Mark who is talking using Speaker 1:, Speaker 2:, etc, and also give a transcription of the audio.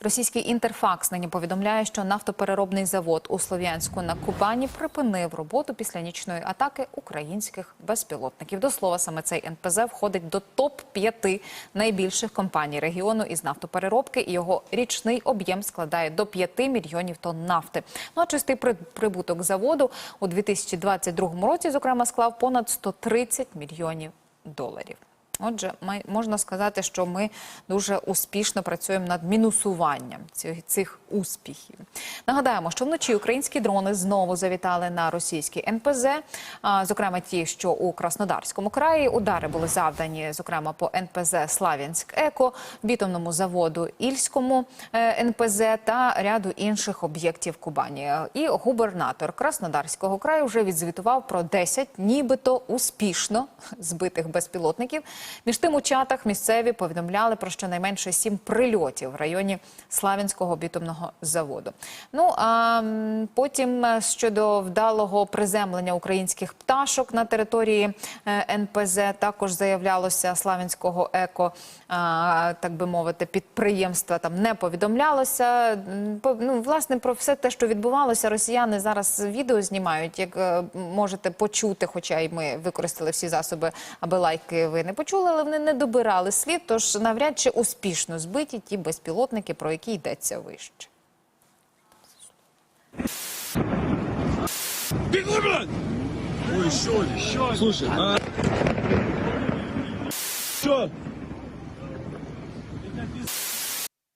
Speaker 1: Російський інтерфакс нині повідомляє, що нафтопереробний завод у Слов'янську на Кубані припинив роботу після нічної атаки українських безпілотників. До слова, саме цей НПЗ входить до топ 5 найбільших компаній регіону із нафтопереробки, і його річний об'єм складає до 5 мільйонів тонн нафти. Ну а чистий при- прибуток заводу у 2022 році, зокрема, склав понад 130 мільйонів доларів. Отже, май- можна сказати, що ми дуже успішно працюємо над мінусуванням цих, цих успіхів. Нагадаємо, що вночі українські дрони знову завітали на російський НПЗ, а, зокрема ті, що у Краснодарському краї. Удари були завдані, зокрема, по НПЗ Слав'янськ Еко, бітумному заводу Ільському е, НПЗ та ряду інших об'єктів Кубані. І губернатор Краснодарського краю вже відзвітував про 10 нібито успішно збитих безпілотників. Між тим у чатах місцеві повідомляли про щонайменше сім прильотів в районі Славянського бітумного заводу. Ну а потім е, щодо вдалого приземлення українських пташок на території е, НПЗ також заявлялося Славянського еко, так би мовити, підприємства там не повідомлялося. Ну, власне, про все те, що відбувалося, росіяни зараз відео знімають. Як е, можете почути, хоча й ми використали всі засоби, аби лайки ви не почули, але вони не добирали слід, тож навряд чи успішно збиті ті безпілотники, про які йдеться вище.
Speaker 2: Бігли, блядь! Ой, що? Слушай, а... Что?